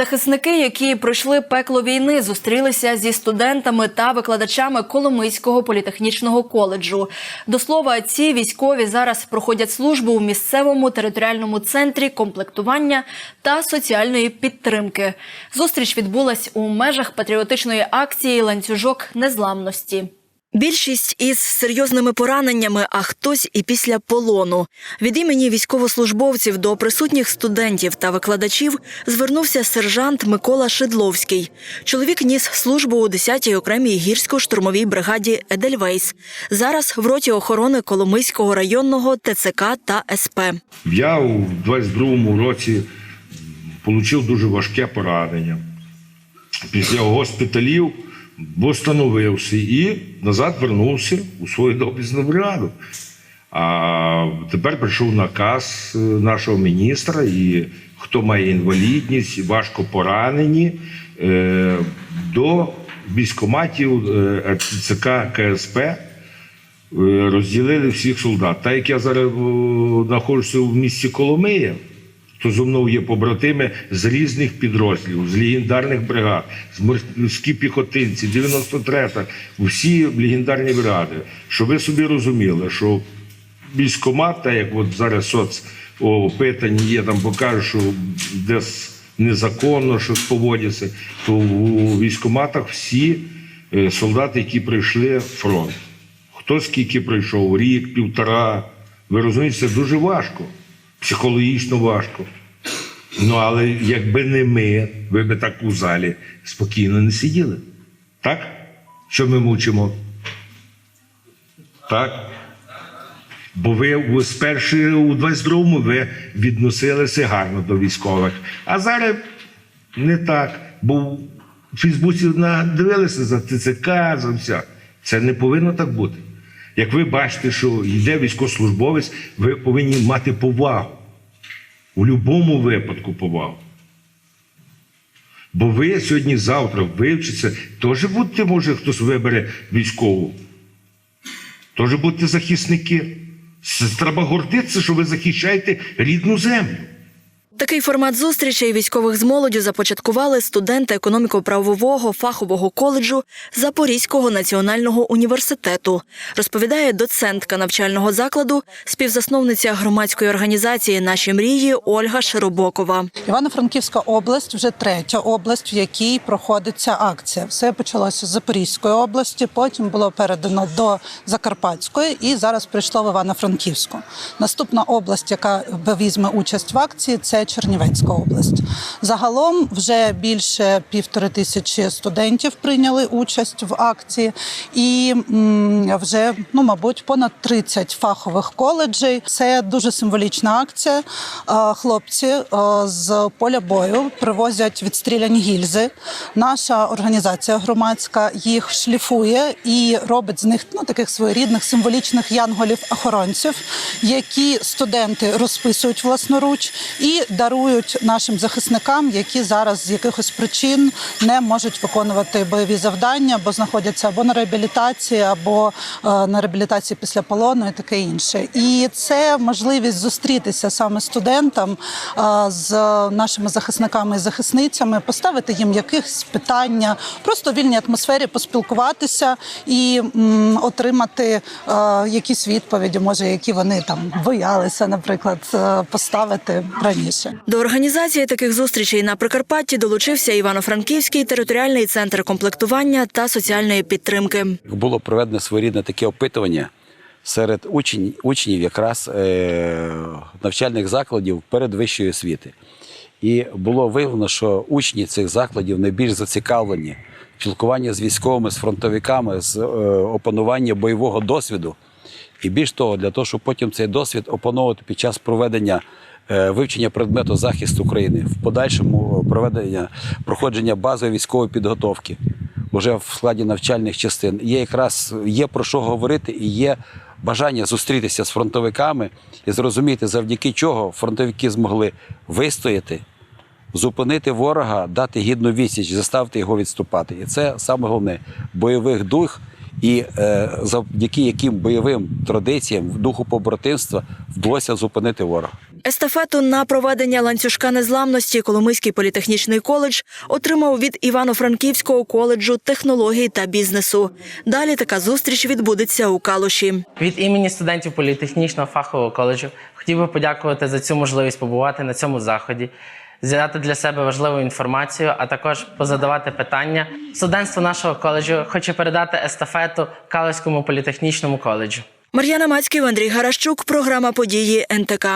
Захисники, які пройшли пекло війни, зустрілися зі студентами та викладачами Коломийського політехнічного коледжу. До слова, ці військові зараз проходять службу у місцевому територіальному центрі комплектування та соціальної підтримки. Зустріч відбулась у межах патріотичної акції Ланцюжок незламності. Більшість із серйозними пораненнями, а хтось і після полону. Від імені військовослужбовців до присутніх студентів та викладачів звернувся сержант Микола Шидловський. Чоловік ніс службу у 10-й окремій гірсько-штурмовій бригаді Едельвейс. Зараз в роті охорони Коломийського районного ТЦК та СП. Я у 22-му році отримав дуже важке поранення. Після госпіталів встановився і назад вернувся у свою доблісну бригаду. А тепер прийшов наказ е, нашого міністра, і хто має інвалідність, важко поранені, е, до військоматів е, РЦК КСП розділили всіх солдат. Так як я зараз знаходжуся в місті Коломия, то зо мною є побратими з різних підрозділів, з легендарних бригад, з морські піхотинці, 93-та, всі легендарні бригади. Щоб ви собі розуміли, що військомат, так як от зараз соцопитання є, там покажуть, що десь незаконно щось поводяться, то у військоматах всі е, солдати, які прийшли фронт. Хто скільки пройшов, рік, півтора. Ви розумієте, це дуже важко, психологічно важко. Ну, але якби не ми, ви би так у залі спокійно не сиділи. Так? Що ми мучимо? Так? Бо ви у- спершу у 22-му ви відносилися гарно до військових. А зараз не так. Бо в Фейсбуці дивилися за ТЦК, за все. Це не повинно так бути. Як ви бачите, що йде військовослужбовець, ви повинні мати повагу. У будь-якому випадку повагу. Бо ви сьогодні-завтра вивчиться, теж будьте, може, хтось вибере військову. Теж будьте захисники. Треба гордитися, що ви захищаєте рідну землю. Такий формат зустрічей військових з молоддю започаткували студенти економіко-правового фахового коледжу Запорізького національного університету, розповідає доцентка навчального закладу, співзасновниця громадської організації Наші мрії Ольга Широбокова. Івано-Франківська область вже третя область, в якій проходиться акція. Все почалося з Запорізької області, потім було передано до Закарпатської і зараз прийшло в Івано-Франківську. Наступна область, яка візьме участь в акції, це Чернівецька область. Загалом вже більше півтори тисячі студентів прийняли участь в акції, і вже ну, мабуть, понад 30 фахових коледжей. Це дуже символічна акція. Хлопці е, з поля бою привозять відстріляні гільзи. Наша організація громадська їх шліфує і робить з них ну таких своєрідних символічних янголів-охоронців, які студенти розписують власноруч і дарують нашим захисникам, які зараз з якихось причин не можуть виконувати бойові завдання, бо знаходяться або на реабілітації, або е, на реабілітації після полону і таке інше. І це можливість зустрітися саме студентам е, з нашими захисниками і захисницями, поставити їм якихось питання, просто в вільній атмосфері поспілкуватися і отримати е, якісь відповіді, може, які вони там боялися, наприклад, поставити раніше. До організації таких зустрічей на Прикарпатті долучився Івано-Франківський територіальний центр комплектування та соціальної підтримки. було проведено своєрідне таке опитування серед учень, учнів якраз е, навчальних закладів передвищої освіти. І було виявлено, що учні цих закладів найбільш зацікавлені в спілкуванні з військовими, з фронтовиками, з е, опанування бойового досвіду. І більш того, для того, щоб потім цей досвід опановувати під час проведення вивчення предмету захисту України, в подальшому проведення проходження базової військової підготовки вже в складі навчальних частин. Є якраз є про що говорити і є бажання зустрітися з фронтовиками і зрозуміти, завдяки чого фронтовики змогли вистояти, зупинити ворога, дати гідну відсіч, заставити його відступати. І це саме головне бойових дух. І е, завдяки яким бойовим традиціям, духу побратимства вдалося зупинити ворога. Естафету на проведення ланцюжка незламності Коломийський політехнічний коледж отримав від Івано-Франківського коледжу технологій та бізнесу. Далі така зустріч відбудеться у Калуші. Від імені студентів політехнічного фахового коледжу хотів би подякувати за цю можливість побувати на цьому заході, взяти для себе важливу інформацію, а також позадавати питання. Студентство нашого коледжу хоче передати естафету Калузькому політехнічному коледжу. Мар'яна Мацьків, Андрій Гаращук. Програма події НТК.